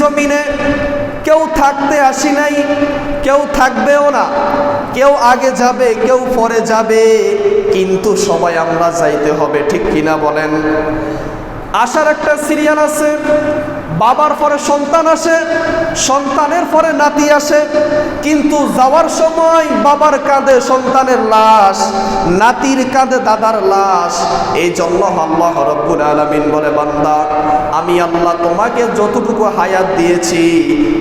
জমিনে কেউ থাকতে আসি নাই, কেউ থাকবেও না। কেউ আগে যাবে, কেউ পরে যাবে, কিন্তু সবাই আমরা যাইতে হবে, ঠিক কিনা বলেন? আসার একটা সিরিয়াল আছে বাবার পরে সন্তান আসে, সন্তানের পরে নাতি আসে, কিন্তু যাওয়ার সময় বাবার কাঁধে সন্তানের লাশ, নাতির কাঁধে দাদার লাশ। এই জন্য আল্লাহ রব্বুল আলমিন বলে, বান্দা, আমি আল্লাহ তোমাকে যতটুকু হায়াত দিয়েছি,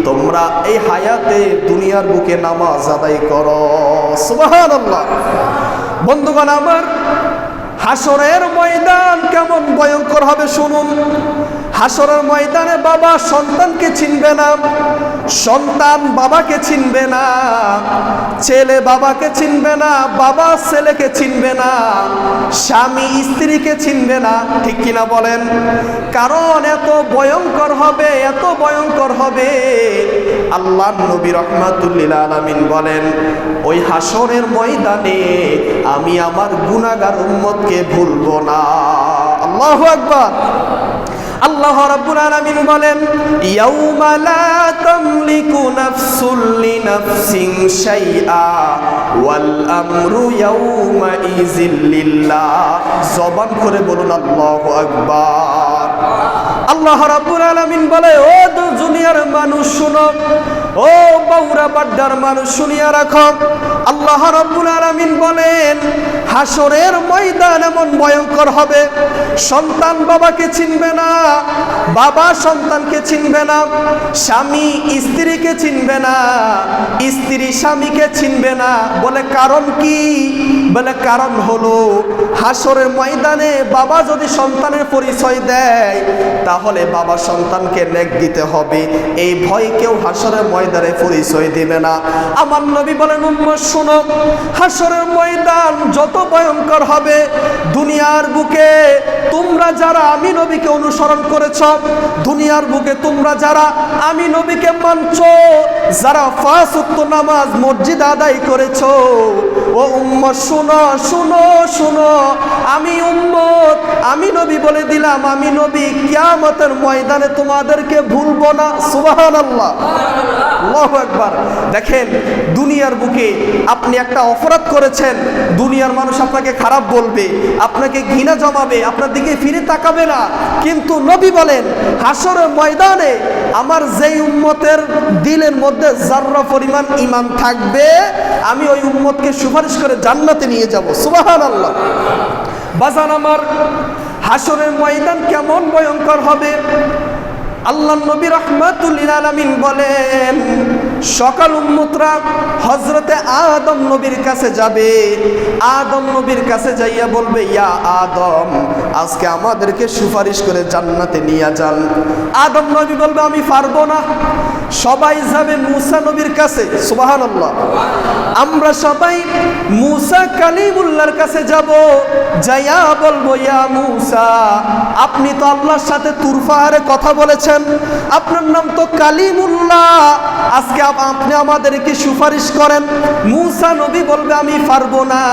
তোমরা এই হায়াতে দুনিয়ার বুকে নামাজ আদায় করো। সুবাহান আল্লাহ বন্ধুগণ, আমার হাসরের ময়দান কেমন ভয়ঙ্কর হবে শুনুন। হাসরের ময়দানে বাবা সন্তানকে চিনবে না, সন্তান বাবাকে চিনবে না, ছেলে বাবাকে চিনবে না, বাবা ছেলেকে চিনবে না, স্বামী স্ত্রীকে চিনবে না, ঠিক কিনা বলেন? কারণ এত ভয়ঙ্কর হবে, এত ভয়ঙ্কর হবে। আল্লাহ নবী রহমাতুল্লিল আলমিন বলেন, ওই হাসরের ময়দানে আমি আমার গুনাগার উম্মতকে ভুলবো না। আল্লাহ আকবার। আল্লাহ রাব্বুল আলামিন বলেন, ইয়াউমা লা তামলিকু নাফসুল লিনাফসিন শাইআ, ওয়াল আমরু ইয়াউমা ইযিল লিল্লাহ। জবান করে বলুন, আল্লাহু আকবার। আল্লাহ রাব্বুল আলামিন বলে, ও দুনিয়ার মানুষ শুনো, ও বৌরা বাড্ডার মানুষ শুনিয়া রাখো। আল্লাহ রাব্বুল আলামিন বলেন হাসরের ময়দান এমন ভয়ঙ্কর হবে। সন্তান বাবাকে চিনবে না, বাবা সন্তানকে চিনবে না, স্বামী স্ত্রীকে চিনবে না, স্ত্রী স্বামীকে চিনবে না। বলে কারণ কি? বলে কারণ হলো হাসরের ময়দানে বাবা যদি সন্তানের পরিচয় দেয়, তাহলে বাবা সন্তানকে নেক দিতে হবে। এই ভয় কেউ হাসরের ময়দানে পরিচয় দিবে না। আমার নবী বলেন, উম্মত, শোনো হাসরের ময়দান যত ভয়ঙ্কর হবে, দুনিয়ার বুকে যারা আমি নবীকে অনুসরণ করেছ, দুনিয়ার বুকে তোমরা যারা আমি নবীকে মানছ, যারা ফাঁস নামাজ মসজিদ আদায় করেছ, ও উম্মত, শুনো শুনো শুনো, আমি উম্মত, আমি নবী বলে দিলাম, আমি নবী কিয়ামতের ময়দানে তোমাদেরকে ভুলবো না সুবাহান আল্লাহ আকবার। দেখেন, দুনিয়ার বুকে আপনি একটা অপরাধ করেছেন, দুনিয়ার মানুষ আপনাকে খারাপ বলবে, আপনাকে ঘৃণা জমাবে, আপনার দিকে ফিরে তাকাবে না। কিন্তু নবী বলেন হাসরের ময়দানে আমার যেই উম্মতের দিলের মধ্যে জাররা পরিমাণ ইমান থাকবে, আমি ওই উম্মতকে সুপারিশ করে জান্নাতে নিয়ে যাব। সুবাহান আল্লাহ বাজান আমার হাসরের ময়দান কেমন ভয়ঙ্কর হবে? আল্লাহ নবী রহমাতুল্লিল আলমিন বলেন, সকাল উম্মতরা হজরতে আদম নবীর কাছে যাবে। আদম নবীর কাছে যাইয়া বলবে, ইয়া আদম, আজকে আমাদেরকে সুপারিশ করে জান্নাতে নিয়ে যান। আদম নবী বলবে, আমি পারব না। সবাই যাবে মুসা নবীর কাছে। সুবাহান আমরা সবাই মুসা কালিমুল্লাহর কাছে যাব, যাইয়া বলব, ইয়া মুসা, আপনি তো আল্লাহর সাথে তুরফাহারে কথা বলেছেন। আপনার নাম তো কালিমুল্লাহ। আজকে আপ- আপনি আমাদেরকে সুপারিশ করেন, মুসা নবী বলবে, আমি পারব না।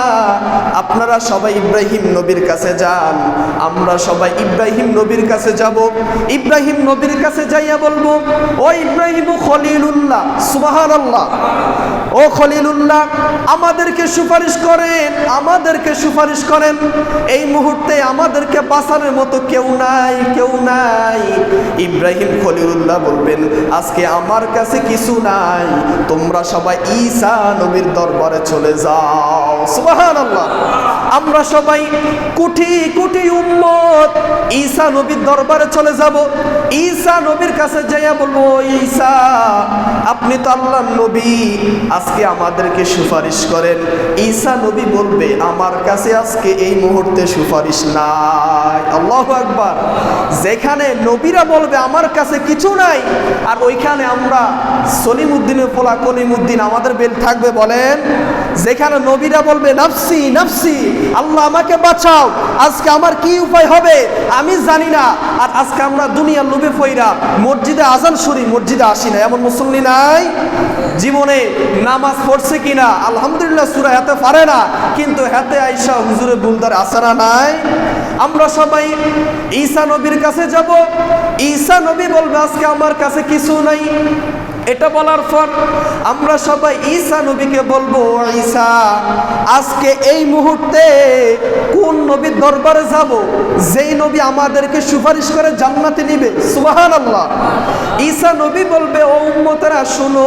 আপনারা সবাই ইব্রাহিম নবীর কাছে যান। আমরা সবাই ইব্রাহিম নবীর কাছে যাব। ইব্রাহিম নবীর কাছে যাইয়া বলব, ও ইব্রাহিম খলিলুল্লাহ আল্লাহ ও খলিলুল্লাহ, আমাদেরকে সুপারিশ করেন, আমাদেরকে সুপারিশ করেন। এই মুহূর্তে আমাদেরকে বাঁচানোর মতো কেউ নাই কেউ নাই। ইব্রাহিম খলিলুল্লাহ বলবেন, আজকে আমার কাছে কিছু নাই, তোমরা সবাই ঈসা নবীর দরবারে চলে যাও। সুবাহান আমরা সবাই কোটি কোটি উম্মত ঈসা নবীর দরবারে চলে যাব। ঈসা নবীর কাছে যাইয়া বলব ঈসা, আপনি তো আল্লাহ নবী, আজকে আমাদেরকে সুপারিশ করেন। ঈসা নবী বলবে, আমার কাছে আজকে এই মুহূর্তে সুপারিশ নাই। আল্লাহ আকবার। যেখানে নবীরা বলবে, আমার কাছে কিছু নাই। আর ওইখানে আমরা সলিম সলিমুদ্দিনের পোলা কলিমুদ্দিন আমাদের বেল থাকবে বলেন, যেখানে নবীরা বলবে, নাফসি নাফসি, আল্লাহ আমাকে বাঁচাও। আজকে আমার কি উপায় হবে আমি জানি না। আর আজকে আমরা দুনিয়ার লোভে ফইরা মসজিদে আজান শুরি মসজিদে আসি না। এমন মুসল্লি নাই? জীবনে নামাজ পড়ছে কিনা? আলহামদুলিল্লাহ, সুরা হাতে পারে না। কিন্তু হাতে আইসা হুজুরে বুলদার আসারা নাই? আমরা সবাই ঈসা নবীর কাছে যাব। ঈসা নবী বলবে আজকে আমার কাছে কিছু নাই। এটা বলার পর আমরা সবাই ঈসা নবীকে বলব ঈসা, আজকে এই মুহূর্তে কোন নবীর দরবারে যাব যেই নবী আমাদেরকে সুপারিশ করে জান্নাতে নিবে? সুবাহান আল্লাহ ঈসা নবী বলবে, ও উম্মতেরা, শুনো,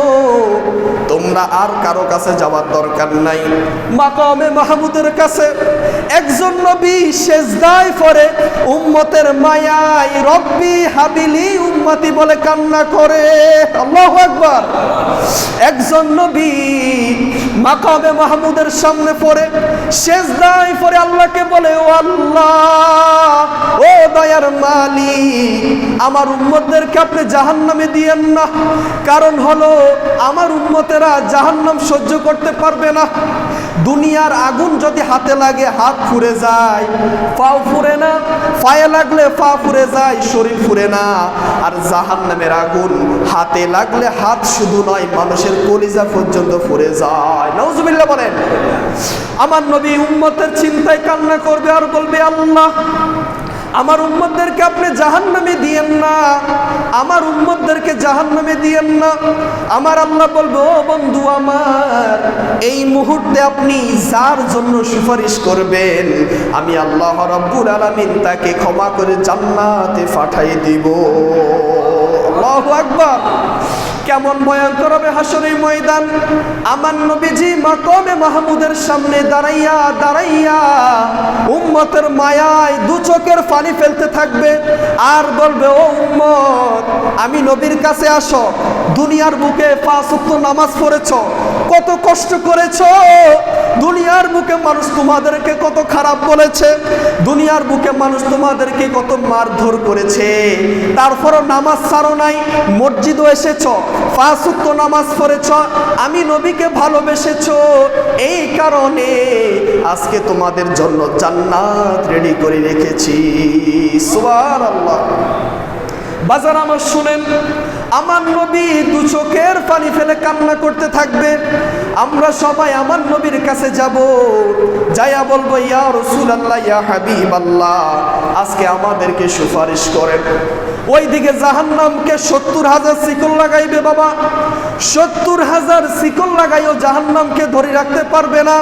তোমরা আর কারও কাছে যাওয়ার দরকার নাই। মাকামে মাহমুদের কাছে একজন নবী সেজদায় পরে উম্মতের মায়ায় রব্বি হাবিলি উম্মতি বলে কান্না করে। আল্লাহু আকবার একজন নবী মাকামে মাহমুদের সামনে পড়ে আল্লাহকে বলে, ও আল্লাহ, ও দয়ার আমার উম্মতদেরকে আপনি জাহান্নামে দিয়েন না। কারণ হলো, আমার উম্মতেরা জাহান্নাম সহ্য করতে পারবে না। দুনিয়ার আগুন যদি হাতে লাগে, হাত ফুরে যায়। পাও ফুরে না, পায়ে লাগলে পা ফুরে যায়, শরীর ফুরে না। আর জাহান্নামের আগুন হাতে লাগলে হাত শুধু নয়, মানুষের কলিজা পর্যন্ত ফুরে যায়। নজবিল্লা বলেন, আমার নবী উম্মতের চিন্তায় কান্না করবে আর বলবে, আল্লাহ, আমার উম্মতদেরকে আপনি জাহান্নামে দিয়েন না। আমার উম্মতদেরকে জাহান্নামে দিয়েন না। আমার আল্লাহ বলব বন্ধু আমার, এই মুহূর্তে আপনি যার জন্য সুপারিশ করবেন, আমি আল্লাহ রাব্বুল আলামিন তাকে ক্ষমা করে জান্নাতে পাঠাই দিব। আল্লাহ আকবার। কেমন ভয়ঙ্কর হবে হাসরের ময়দান? আমার নবীজি মাকমে মাহমুদের সামনে দাঁড়াইয়া দাঁড়াইয়া উম্মতের মায়ায় দু চোখের পানি ফেলতে থাকবে। আর বলবে, ও উম্মত, আমি নবীর কাছে আসো। দুনিয়ার বুকে পাঁচ নামাজ পড়েছ। কত কষ্ট করেছ? দুনিয়ার বুকে মানুষ তোমাদেরকে কত খারাপ বলেছে। দুনিয়ার বুকে মানুষ তোমাদেরকে কত মারধর করেছে। তারপরও নামাজ ছাড়ো নাই, মসজিদও এসেছ, পাঁচ ওয়াক্ত নামাজ পড়েছ, আমি নবীকে ভালোবেসেছ। এই কারণে আজকে তোমাদের জন্য জান্নাত রেডি করে রেখেছি। সুবহানাল্লাহ। বাজার আমার শুনেন আমার নবী দু চোখের পানি ফেলে কান্না করতে থাকবে। আমরা সবাই আমার নবীর কাছে যাব। যাইয়া বলব, ইয়া রসুল আল্লাহ ইয়া হাবিব আল্লাহ আজকে আমাদেরকে সুপারিশ করেন। ওইদিকে জাহান্নামকে সত্তর হাজার শিকল লাগাইবে বাবা। সত্তর হাজার শিকল লাগাইও জাহান্নামকে ধরে রাখতে পারবে না।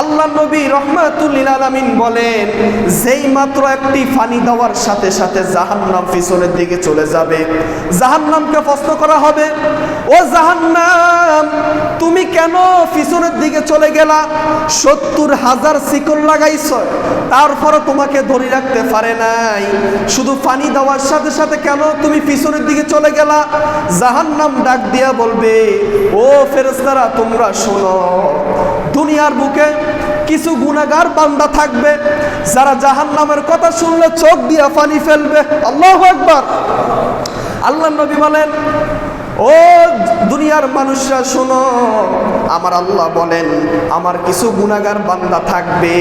আল্লাহ নবী রহমাতুল্লিল আলামিন বলেন, যেই মাত্র একটি ফানি দেওয়ার সাথে সাথে জাহান্নাম পিছনের দিকে চলে যাবে। জাহান্নামকে প্রশ্ন করা হবে, ও জাহান্নাম, তুমি কেন পিছনের দিকে চলে গেলা? সত্তর হাজার শিকল লাগাইছ তারপরে তোমাকে ধরে রাখতে পারে নাই। শুধু পানি দেওয়ার সাথে সাথে কেন তুমি পিছনের দিকে চলে গেলা? জাহান্নাম ডাক দিয়া বলবে, ও ফেরেস্তারা তোমরা শোনো, দুনিয়ার বুকে কিছু গুণাগার বান্দা থাকবে, যারা জাহান নামের কথা শুনলে চোখ দিয়া পানি ফেলবে। আল্লাহ একবার আল্লাহ নবী বলেন ও দুনিয়ার মানুষরা, শোনো। আমার আল্লাহ বলেন, আমার কিছু গুণাগার বান্দা থাকবে,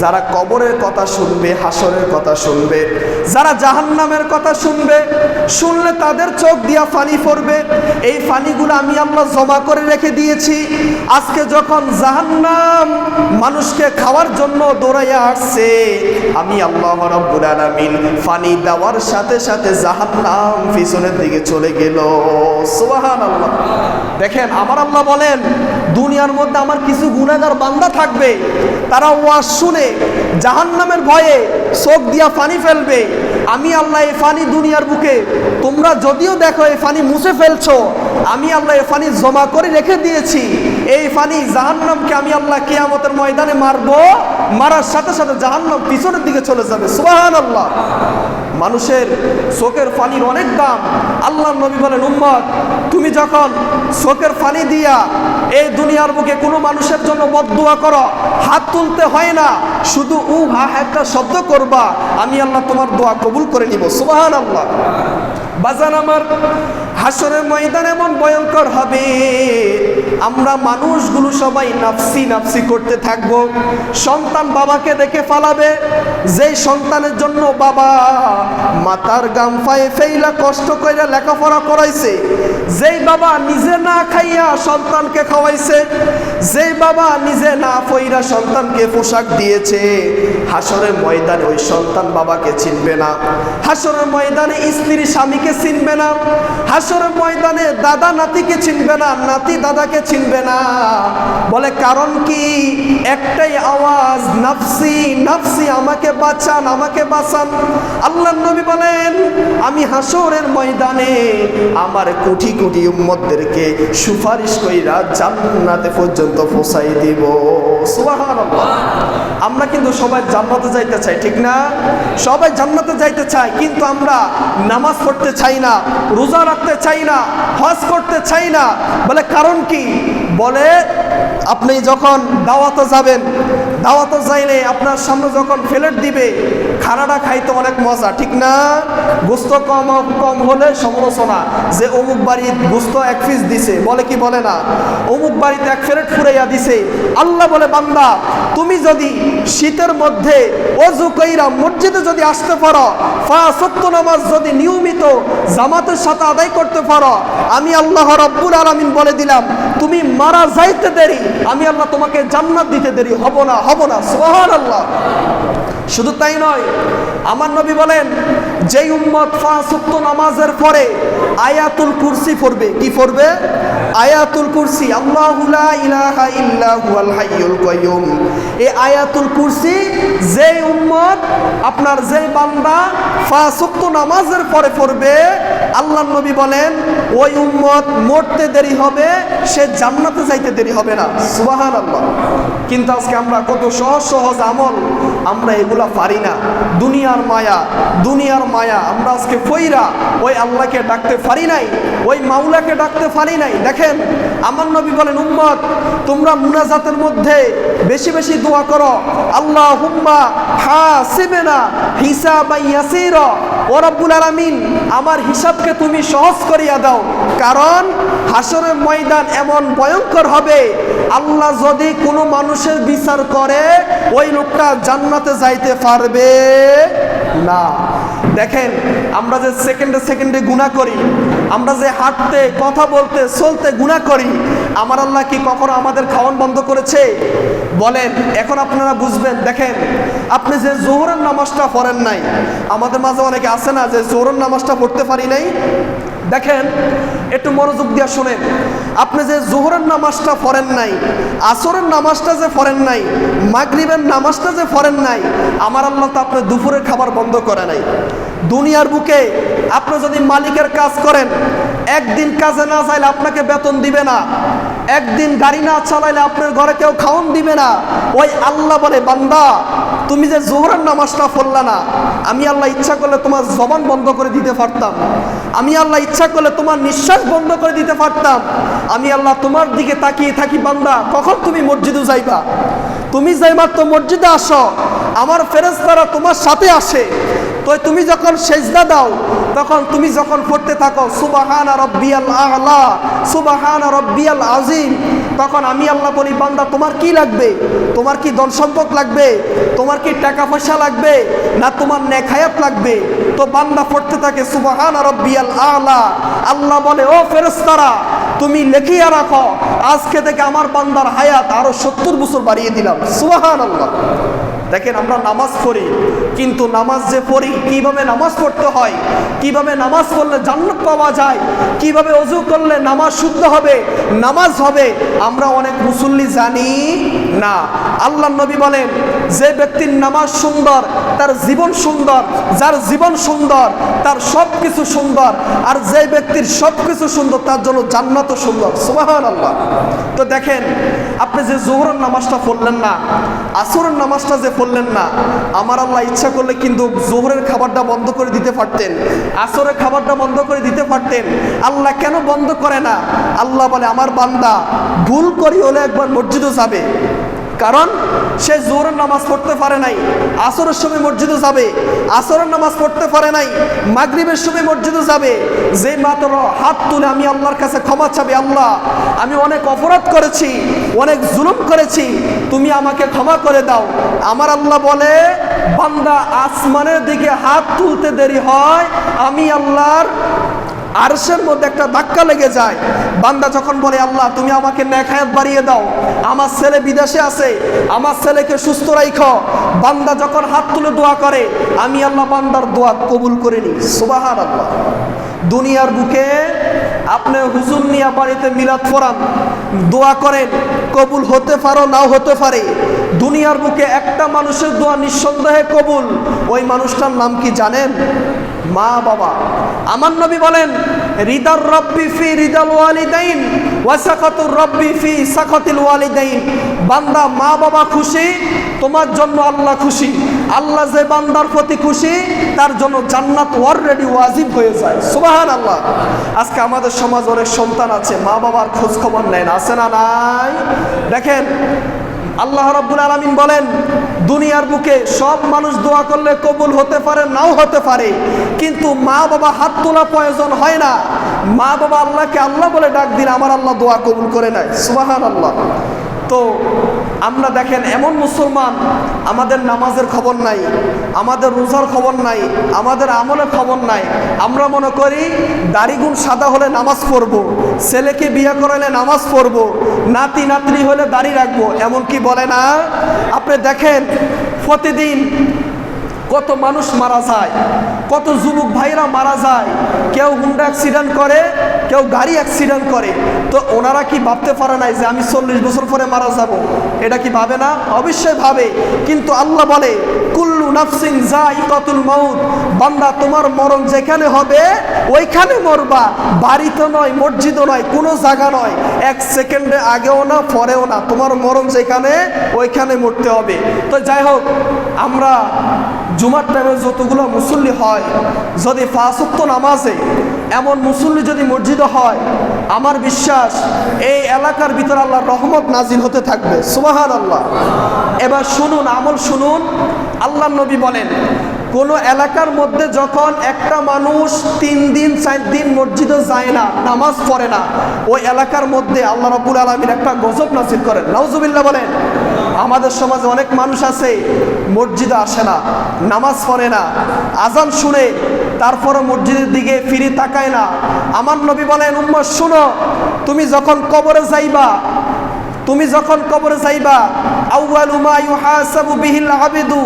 যারা কবরের কথা শুনবে, হাসরের কথা শুনবে, যারা জাহান্নামের কথা শুনবে, শুনলে তাদের চোখ দিয়া ফানি পড়বে। এই ফানিগুলো আমি আল্লাহ জমা করে রেখে দিয়েছি। আজকে যখন জাহান্নাম মানুষকে খাওয়ার জন্য দৌড়াইয়া আসছে, আমি আল্লাহ রব্বুল আলামিন ফানি দেওয়ার সাথে সাথে জাহান্নাম পিছনের দিকে চলে গেল। সুবাহান আল্লাহ দেখেন, আমার আল্লাহ বলেন, দুনিয়ার মধ্যে আমার কিছু গুণাগার বান্দা থাকবে, তারা ওয়াজ শুনে জাহান্নামের ভয়ে চোখ দিয়া পানি ফেলবে। আমি আল্লাহ এই ফানি দুনিয়ার বুকে, তোমরা যদিও দেখো এ ফানি মুছে ফেলছো, আমি আল্লাহ এ ফানি জমা করে রেখে দিয়েছি। এই ফানি জাহান্নামকে আমি আল্লাহ কেয়ামতের ময়দানে মারবো, মারার সাথে সাথে জাহান্নাম পিছনের দিকে চলে যাবে। সুবাহান আল্লাহ মানুষের চোখের ফানির অনেক দাম। আল্লাহ নবী বলেন, উম্মত, তুমি যখন চোখের ফানি দিয়া এই দুনিয়ার বুকে কোনো মানুষের জন্য বদুয়া করো, হাত তুলতে হয় না, শুধু উ, হা একটা শব্দ করবা, আমি আল্লাহ তোমার দোয়া কবুল করে নিব। সুবাহান আল্লাহ বাজান আমার, হাসরের ময়দান এমন ভয়ঙ্কর হবে। আমরা মানুষগুলো সবাই নাফসি নাফসি করতে থাকব। সন্তান বাবাকে দেখে ফালাবে। যেই সন্তানের জন্য বাবা মাতার গাম পায়ে ফেইলা কষ্ট কইরা লেখাপড়া করাইছে। যেই বাবা নিজে না খাইয়া সন্তানকে খাওয়াইছে, যেই বাবা নিজে না ফইরা সন্তানকে পোশাক দিয়েছে, হাসরের ময়দানে ওই সন্তান বাবাকে চিনবে না। হাসরের ময়দানে স্ত্রী স্বামীকে চিনবে না। হাসরের ময়দানে দাদা নাতিকে চিনবে না, নাতি দাদাকে চিনবে না। বলে কারণ কি? একটাই আওয়াজ নাফসি নাফসি, আমাকে বাঁচান আমাকে বাঁচান। আল্লাহ নবী বলেন, আমি হাসরের ময়দানে আমার কোটি কোটি উম্মতদেরকে সুপারিশ কইরা জান্নাতে পর্যন্ত পৌঁছাই দিব। সুবহানাল্লাহ। আমরা কিন্তু সবাই জান্নাতে যাইতে চাই, ঠিক না? সবাই জান্নাতে যাইতে চাই কিন্তু আমরা নামাজ পড়তে চাই না, রোজা রাখতে চাই না, হজ করতে চাই না। বলে কারণ কি? বলে, আপনি যখন দাওয়াতে যাবেন, দাওয়াতে যাইলে আপনার সামনে যখন ফেলেট দিবে, খানাটা খাইতে অনেক মজা, ঠিক না? গোস্ত কম কম হলে সমালোচনা, যে অমুক বাড়ির গোস্ত এক পিস দিছে, বলে কি বলে না? অমুক বাড়িতে এক ফেলেট ফুরাইয়া দিছে, আল্লাহ বলে, বান্দা, তুমি যদি শীতের মধ্যে অজু কইরা মসজিদে যদি আসতে পারো ফা সত্য নামাজ যদি নিয়মিত জামাতের সাথে আদায় করতে পারো, আমি আল্লাহ রব্বুল আলামিন বলে দিলাম, তুমি মারা যাইতে দেরি, আমি আল্লাহ তোমাকে জান্নাত দিতে দেরি, হব না হব না সোহান আল্লাহ শুধু তাই নয়, আমার নবী বলেন, যেই উম্মত ফাঁসুক্ত নামাজের পরে আয়াতুল কুরসি পড়বে, কি পড়বে? আয়াতুল কুরসি, আল্লাহু লা ইলাহা ইল্লা হুয়াল হাইয়ুল কাইয়ুম। এই আয়াতুল কুরসি যে উম্মত আপনার যেই বান্দা ফাঁসুক্ত নামাজের পরে পড়বে আল্লাহ নবী বলেন, ওই উম্মত মরতে দেরি হবে, সে জান্নাতে যাইতে দেরি হবে না। সুবাহান আল্লাহ কিন্তু আজকে আমরা কত সহজ সহজ আমল, আমরা এগুলা পারি না। দুনিয়ার মায়া দুনিয়ার মায়া, আমরা আজকে ফইরা ওই আল্লাহকে ডাকতে পারি নাই, ওই মাওলাকে ডাকতে পারি নাই। দেখেন, আমার নবী বলেন, উম্মত, তোমরা মুনাজাতের মধ্যে বেশি বেশি দোয়া করো। আল্লাহ হুম্মা হা সিবেনা হিসাব ইয়াসির। ও আলামিন, আমার হিসাবকে তুমি সহজ করিয়া দাও। কারণ হাসরের ময়দান এমন ভয়ঙ্কর হবে, আল্লাহ যদি কোনো মানুষের বিচার করে, ওই লোকটা জান্নাতে যাইতে পারবে না। দেখেন, আমরা যে সেকেন্ডে সেকেন্ডে গুণা করি আমরা যে হাঁটতে, কথা বলতে, চলতে গুণা করি, আমার আল্লাহ কি কখনো আমাদের খাওয়ান বন্ধ করেছে? বলেন, এখন আপনারা বুঝবেন, দেখেন, আপনি যে জোহরের নামাজটা পড়েন নাই, আমাদের মাঝে অনেকে আছে না যে জোহরের নামাজটা পড়তে পারি নাই? দেখেন, একটু মনোযোগ দিয়ে শোনেন, আপনি যে জোহরের নামাজটা পড়েন নাই, আসরের নামাজটা যে পড়েন নাই, মাগরিবের নামাজটা যে পড়েন নাই, আমার আল্লাহ তো আপনি দুপুরের খাবার বন্ধ করে নাই। দুনিয়ার বুকে আপনি যদি মালিকের কাজ করেন, একদিন কাজে না চাইলে আপনাকে বেতন দিবে না। একদিন গাড়ি না চালাইলে আপনার ঘরে কেউ খাওন দিবে না। ওই আল্লাহ বলে, বান্দা, তুমি যে জোহরের নামাজটা পড়লা না, আমি আল্লাহ ইচ্ছা করলে তোমার জবান বন্ধ করে দিতে পারতাম। আমি আল্লাহ ইচ্ছা করলে তোমার নিঃশ্বাস বন্ধ করে দিতে পারতাম। আমি আল্লাহ তোমার দিকে তাকিয়ে থাকি, বান্দা, কখন তুমি মসজিদে যাইবা? তুমি যাই মাত্র মসজিদে আসো, আমার ফেরেস্তারা তোমার সাথে আসে। তো তুমি যখন সেজদা দাও, তখন তুমি যখন পড়তে থাকো, সুবাহান রব্বিয়াল আলা, সুবাহান রব্বিয়াল আজিম তখন আমি আল্লাহ বলি, বান্দা, তোমার কি লাগবে? তোমার কি ধন সম্পদ লাগবে? তোমার কি টাকা পয়সা লাগবে? না তোমার নেখায়াত লাগবে? তো বান্দা পড়তে থাকে, সুবাহান রব্বিয়াল আলা, আল্লাহ বলে, ও ফেরেস্তারা তুমি লেখিয়া রাখো, আজকে থেকে আমার বান্দার হায়াত আরও সত্তর বছর বাড়িয়ে দিলাম। সুবাহান আল্লাহ দেখেন আমরা নামাজ পড়ি, কিন্তু নামাজ যে পড়ি, কীভাবে নামাজ পড়তে হয়, কীভাবে নামাজ পড়লে জান্নাত পাওয়া যায়, কীভাবে অজু করলে নামাজ শুদ্ধ হবে, নামাজ হবে, আমরা অনেক মুসল্লি জানি না। আল্লাহ নবী বলেন, যে ব্যক্তির নামাজ সুন্দর, তার জীবন সুন্দর, যার জীবন সুন্দর, তার সব কিছু সুন্দর, আর যে ব্যক্তির সব কিছু সুন্দর, তার জন্য জান্নাতও সুন্দর। সুবাহান আল্লাহ তো দেখেন, আপনি যে জোহরের নামাজটা পড়লেন না, আসরের নামাজটা যে পড়লেন না। আমার আল্লাহ ইচ্ছা করলে কিন্তু জোহরের খাবারটা বন্ধ করে দিতে পারতেন, আসরের খাবারটা বন্ধ করে দিতে পারতেন। আল্লাহ কেন বন্ধ করে না? আল্লাহ বলে, আমার বান্দা, ভুল করি হলে একবার মসজিদও যাবে। কারণ সে জোরের নামাজ পড়তে পারে নাই, আসরের সময় মসজিদে যাবে, আসরের নামাজ পড়তে পারে নাই, মাগরিবের সময় মসজিদে যাবে, যে মাত্র হাত তুলে আমি আল্লাহর কাছে ক্ষমা চাবে, আল্লাহ, আমি অনেক অপরাধ করেছি, অনেক জুলুম করেছি, তুমি আমাকে ক্ষমা করে দাও। আমার আল্লাহ বলে, বান্দা আসমানের দিকে হাত তুলতে দেরি হয়, আমি আল্লাহর আরশের মধ্যে একটা ধাক্কা লেগে যায়। বান্দা যখন বলে, আল্লাহ, তুমি আমাকে নেখায়াত বাড়িয়ে দাও। আমার ছেলে বিদেশে আছে। আমার ছেলেকে সুস্থ রাইখো। বান্দা যখন হাত তুলে দোয়া করে, আমি আল্লাহ বান্দার দোয়া কবুল করে নিই। সুবাহান আল্লাহ দুনিয়ার বুকে আপনি হুজুর নিয়ে বাড়িতে মিলাদ ফরান দোয়া করেন, কবুল হতে পারো, নাও হতে পারে। দুনিয়ার বুকে একটা মানুষের দোয়া নিঃসন্দেহে কবুল। ওই মানুষটার নাম কি জানেন? মা বাবা। আমার নবী বলেন, রিদার রব্বি ফি রিদাল ওয়ালিদাইন ওয়াসাকাতুর রব্বি ফি সাকাতিল ওয়ালিদাইন। বান্দা মা বাবা খুশি, তোমার জন্য আল্লাহ খুশি। আল্লাহ যে বান্দার প্রতি খুশি, তার জন্য জান্নাত অলরেডি ওয়াজিব হয়ে যায়। সুবাহান আল্লাহ আজকে আমাদের সমাজ অনেক সন্তান আছে, মা বাবার খোঁজ খবর নেন আছে না নাই? দেখেন আল্লাহ রাব্বুল আলামিন বলেন, দুনিয়ার বুকে সব মানুষ দোয়া করলে কবুল হতে পারে, নাও হতে পারে। কিন্তু মা বাবা হাত তোলা প্রয়োজন হয় না। মা বাবা আল্লাহকে আল্লাহ বলে ডাক দিন আমার আল্লাহ দোয়া কবুল করে নেয়। সুবাহান আল্লাহ তো আমরা দেখেন, এমন মুসলমান আমাদের নামাজের খবর নাই, আমাদের রোজার খবর নাই, আমাদের আমলের খবর নাই। আমরা মনে করি, দাড়িগুণ সাদা হলে নামাজ পড়ব, ছেলেকে বিয়ে করালে নামাজ পড়ব, নাতি, নাতনি হলে দাড়ি রাখব এমন কি বলে না। আপনি দেখেন, প্রতিদিন কত মানুষ মারা যায়, কত যুবক ভাইরা মারা যায়, কেউ হুন্ডা অ্যাক্সিডেন্ট করে, কেউ গাড়ি অ্যাক্সিডেন্ট করে। তো ওনারা কি ভাবতে পারে নাই যে আমি চল্লিশ বছর পরে মারা যাব? এটা কি ভাবে না? অবশ্যই ভাবে। কিন্তু আল্লাহ বলে, কুল্লু নাফসিং যাই কতুল মাউত। বান্দা, তোমার মরণ যেখানে হবে, ওইখানে মরবা। বাড়িতে নয়, মসজিদও নয়, কোনো জায়গা নয়। এক সেকেন্ডে আগেও না, পরেও না। তোমার মরণ যেখানে, ওইখানে মরতে হবে। তো যাই হোক, আমরা জুমার টাইমে যতগুলো মুসল্লি হয়, যদি ফাঁসত্ব নামাজে, এমন মুসল্লি যদি মসজিদে হয়, আমার বিশ্বাস এই এলাকার ভিতরে আল্লাহর রহমত নাজিল হতে থাকবে। সুবাহান আল্লাহ এবার শুনুন, আমল শুনুন। আল্লাহ নবী বলেন কোনো এলাকার মধ্যে যখন একটা মানুষ তিন দিন, চার দিন মসজিদে যায় না, নামাজ পড়ে না, ওই এলাকার মধ্যে আল্লাহ রব্বুল আলমীর একটা গজব নাজিল করেন। নাউজুবিল্লাহ বলেন, আমাদের সমাজে অনেক মানুষ আছে, মসজিদে আসে না, নামাজ পড়ে না, আজান শুনে তারপরে মসজিদের দিকে ফিরে তাকায় না। আমার নবী বলেন উম্মা শুনো, তুমি যখন কবরে যাইবা তুমি যখন কবরে যাইবা, আউয়ালু মা ইউহাসাবু বিহিল আবিদু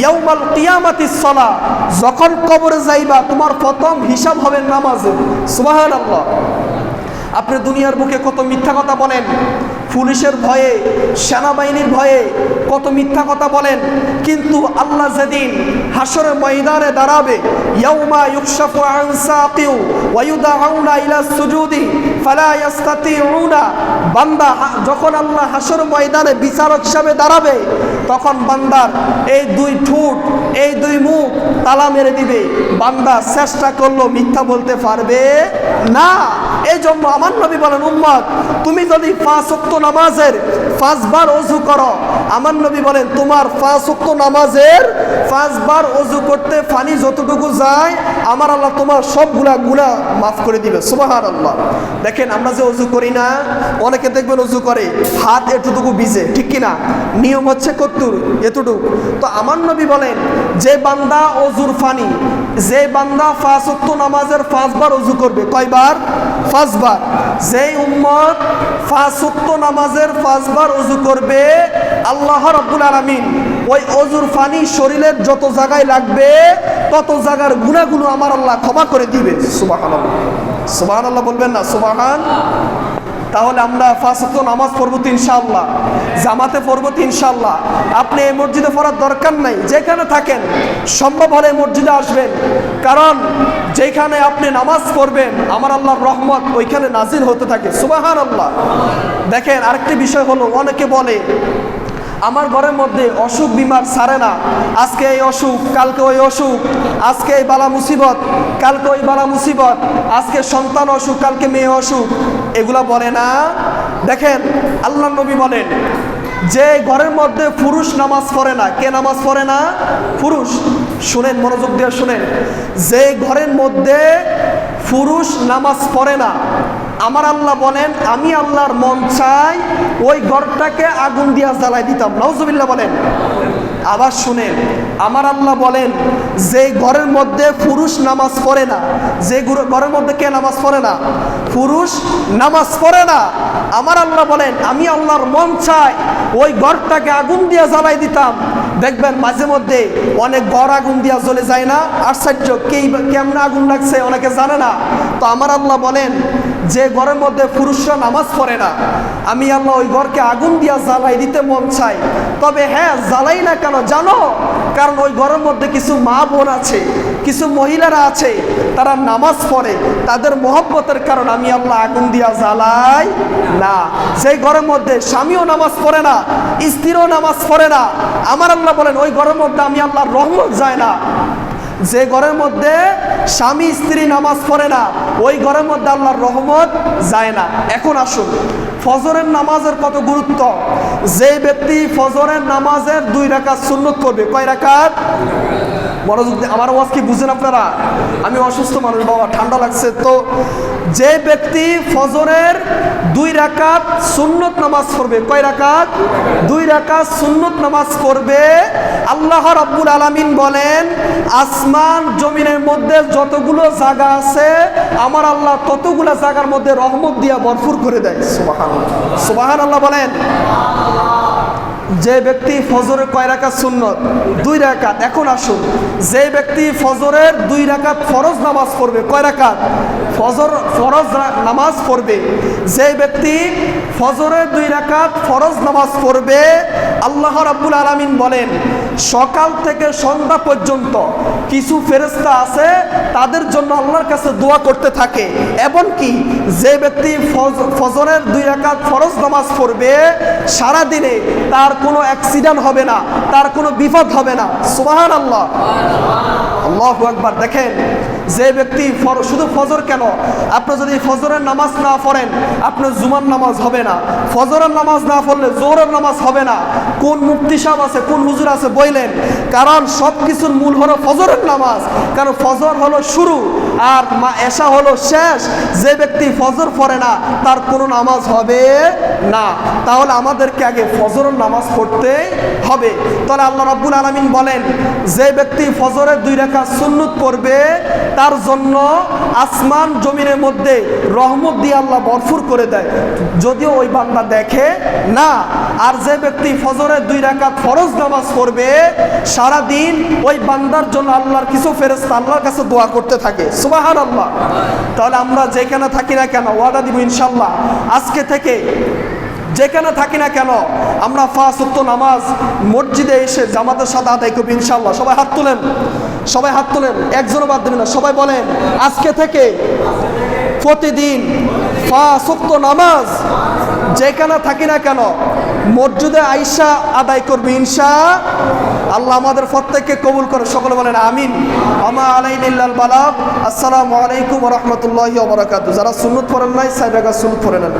ইয়াউমাল কিয়ামাতিস সালাহ যখন কবরে যাইবা, তোমার প্রথম হিসাব হবে নামাজে। সুবহানাল্লাহ। আপনি দুনিয়ার বুকে কত মিথ্যা কথা বলেন, পুলিশের ভয়ে, সেনাবাহিনীর ভয়ে কত মিথ্যা কথা বলেন, কিন্তু আল্লাহ যেদিন হাসরের ময়দানে দাঁড়াবে, ইয়াউমা ইউকশাফু আন সাকিউ ওয়া ইউদাউনা ইলা সুজুদি বান্দা যখন আল্লাহ হাসর ময়দানে বিচারক হিসাবে দাঁড়াবে, তখন বান্দার এই দুই ঠোঁট, এই দুই মুখ তালা মেরে দিবে। বান্দা চেষ্টা করল, মিথ্যা বলতে পারবে না। এই জন্য আমার নবী বলেন তুমি যদি নামাজের পাঁচবার অজু করো। আমার নবী বলেন, তোমার পাঁচ নামাজের পাঁচবার অজু করতে পানি যতটুকু যায়, আমার আল্লাহ তোমার সবগুলা গুণা মাফ করে দিবে। সুবাহান আল্লাহ আমরা যে অজু করি না, অনেকে দেখবেন অজু করে, হাত এতটুকু ভিজে, ঠিক কিনা? নিয়ম হচ্ছে কত্তুর, এতটুকু। তো আমার নবী বলেন, যে বান্দা অজুর ফানি, যে বান্দা ওয়াক্ত নামাজের পাঁচবার অজু করবে। কয়বার? পাঁচবার। যেই উম্মত ওয়াক্ত নামাজের পাঁচবার অজু করবে, আল্লাহ রাব্বুল আলামিন ওই অজুর ফানি শরীরের যত জায়গায় লাগবে, তত জায়গার গুণাগুলো আমার আল্লাহ ক্ষমা করে দিবে সুবাহান সুবাহান আল্লাহ বলবেন না, সুবাহান। তাহলে আমরা ফার্স্ট নামাজ পড়ব তো ইনশাআল্লাহ, জামাতে পড়ব তো ইনশাআল্লাহ। আপনি এই মসজিদে পড়ার দরকার নাই, যেখানে থাকেন, সম্ভব হলে মসজিদে আসবেন। কারণ যেখানে আপনি নামাজ পড়বেন, আমার আল্লাহর রহমত ওইখানে নাজিল হতে থাকে। সুবাহান আল্লাহ দেখেন আরেকটি বিষয় হলো, অনেকে বলে আমার ঘরের মধ্যে অসুখ বিমার সারে না। আজকে এই অসুখ, কালকে ওই অসুখ, আজকে এই বালা মুসিবত, কালকে ওই বালা মুসিবত, আজকে সন্তান অসুখ, কালকে মেয়ে অসুখ, এগুলা বলে না। দেখেন আল্লাহ নবী বলেন, যে ঘরের মধ্যে পুরুষ নামাজ পড়ে না, কে নামাজ পড়ে না? পুরুষ। শুনেন, মনোযোগ দিয়ে শুনেন। যে ঘরের মধ্যে পুরুষ নামাজ পড়ে না আমার আল্লাহ বলেন, আমি আল্লাহর মন চাই ওই ঘরটাকে আগুন দিয়া জ্বালাই দিতাম। নওজবিল্লা বলেন। আবার শুনেন, আমার আল্লাহ বলেন, যে ঘরের মধ্যে পুরুষ নামাজ পড়ে না, যে ঘরের মধ্যে কে নামাজ পড়ে না? পুরুষ নামাজ পড়ে না। আমার আল্লাহ বলেন, আমি আল্লাহর মন চাই ওই ঘরটাকে আগুন দিয়ে জ্বালাই দিতাম। দেখবেন মাঝে মধ্যে অনেক ঘর আগুন দিয়া জ্বলে যায় না। আশ্চর্য, কেই কেমন আগুন লাগছে অনেকে জানে না। তো আমার আল্লাহ বলেন যে ঘরের মধ্যে পুরুষরা নামাজ পড়ে না, আমি আল্লাহ ওই ঘরকে আগুন দিয়া জ্বালাই দিতে মন চাই। তবে হ্যাঁ জ্বালাই না কেন জানো? কারণ ওই ঘরের মধ্যে কিছু মা বোন আছে, কিছু মহিলারা আছে, তারা নামাজ পড়ে। তাদের মহব্বতের কারণ আমি আল্লাহ আগুন দিয়া জ্বালাই না। সেই ঘরের মধ্যে স্বামীও নামাজ পড়ে না, স্ত্রীও নামাজ পড়ে না, আমার আল্লাহ বলেন, ওই ঘরের মধ্যে আমি আল্লাহর রহমত যায় না। যে ঘরের মধ্যে স্বামী, স্ত্রী নামাজ পড়ে না, ওই ঘরের মধ্যে আল্লাহর রহমত যায় না। এখন আসুন, ফজরের নামাজের কত গুরুত্ব? যে ব্যক্তি ফজরের নামাজের দুই রাকাত সুন্নত করবে, কয় রাকাত? মনোযোগ দিয়ে- আমার ওয়াজ কি বুঝেন আপনারা? আমি অসুস্থ মানুষ, বাবা, ঠান্ডা লাগছে। তো যে ব্যক্তি ফজরের দুই রাকাত সুন্নত নামাজ পড়বে, কয় রাকাত? দুই রাকাত সুন্নত নামাজ পড়বে। আল্লাহ রাব্বুল আলামিন বলেন, আসমান জমিনের মধ্যে যতগুলো জায়গা আছে, আমার আল্লাহ ততগুলো জায়গার মধ্যে রহমত দিয়া ভরপুর করে দেয়। সুবাহান সুবাহান আল্লাহ বলেন। যে ব্যক্তি ফজরে কয় রাকাত সুন্নত? দুই রাকাত। এখন আসুন। যে ব্যক্তি ফজরের দুই রাকাত ফরজ নামাজ পড়বে, কয় রাকাত? ফজর, ফরজ নামাজ পড়বে। যে ব্যক্তি ফজরের দুই রাকাত ফরজ নামাজ পড়বে, আল্লাহ রাব্বুল আলামিন বলেন সকাল থেকে সন্ধ্যা পর্যন্ত কিছু ফেরেস্তা আছে, তাদের জন্য আল্লাহর কাছে দোয়া করতে থাকে। এবং কি যে ব্যক্তি ফজরের দুই একাত ফরজ নামাজ পড়বে সারা দিনে তার কোনো অ্যাক্সিডেন্ট হবে না, তার কোনো বিপদ হবে না। সুবাহান আল্লাহ আল্লাহ একবার দেখেন, যে ব্যক্তি শুধু ফজর কেন? আপনি যদি ফজরের নামাজ না পড়েন, আপনার জুমার নামাজ হবে না। ফজরের নামাজ না পড়লে জোরের নামাজ হবে না। কোন মুক্তি সাহেব আছে, কোন হুজুর আছে বইলেন, কারণ সব কিছুর মূল হলো ফজরের নামাজ। কারণ ফজর হলো শুরু, আর মা এশা হলো শেষ। যে ব্যক্তি ফজর পড়ে না, তার কোনো নামাজ হবে না। তাহলে আমাদেরকে আগে ফজরের নামাজ পড়তে হবে। তাহলে আল্লাহ রাব্বুল আলামিন বলেন, যে ব্যক্তি ফজরের দুই রেখা সুন্নত করবে তার জন্য আসমান জমিনের মধ্যে রহমত দিয়ে আল্লাহ ভরপুর করে দেয়। যদিও ওই বান্দা দেখে না, আর যে ব্যক্তি ফজরের দুই রাকাত ফরজ নামাজ পড়বে সারা দিন ওই বান্দার জন্য আল্লাহর কিছু ফেরেস্তা আল্লাহর কাছে দোয়া করতে থাকে। সুবাহান আল্লাহ তাহলে আমরা যেখানে থাকি না কেন, ওয়াদা দিব ইনশাল্লাহ আজকে থেকে যেখানে থাকি না কেন, আমরা ফাঁস উক্ত নামাজ মসজিদে এসে জামাতের সাথে আদায় করব ইনশাল্লাহ সবাই হাত তোলেন, সবাই হাত তোলেন, একজনও বাদ দেবেন না। সবাই বলেন, আজকে থেকে প্রতিদিন ফাঁস উক্ত নামাজ যেখানে থাকি না কেন, মসজিদে আইসা আদায় করবি ইনশা আল্লাহ আমাদের প্রত্যেককে কবুল করে সকলে বলেন আমিন। আমা আলাইনিল্লাল বালাক আসসালামু আলাইকুম রহমতুল্লাহি ওবরাকাতু যারা সুন্নত পড়েন নাই সাইডাকা সুন্নত পড়ে নেন।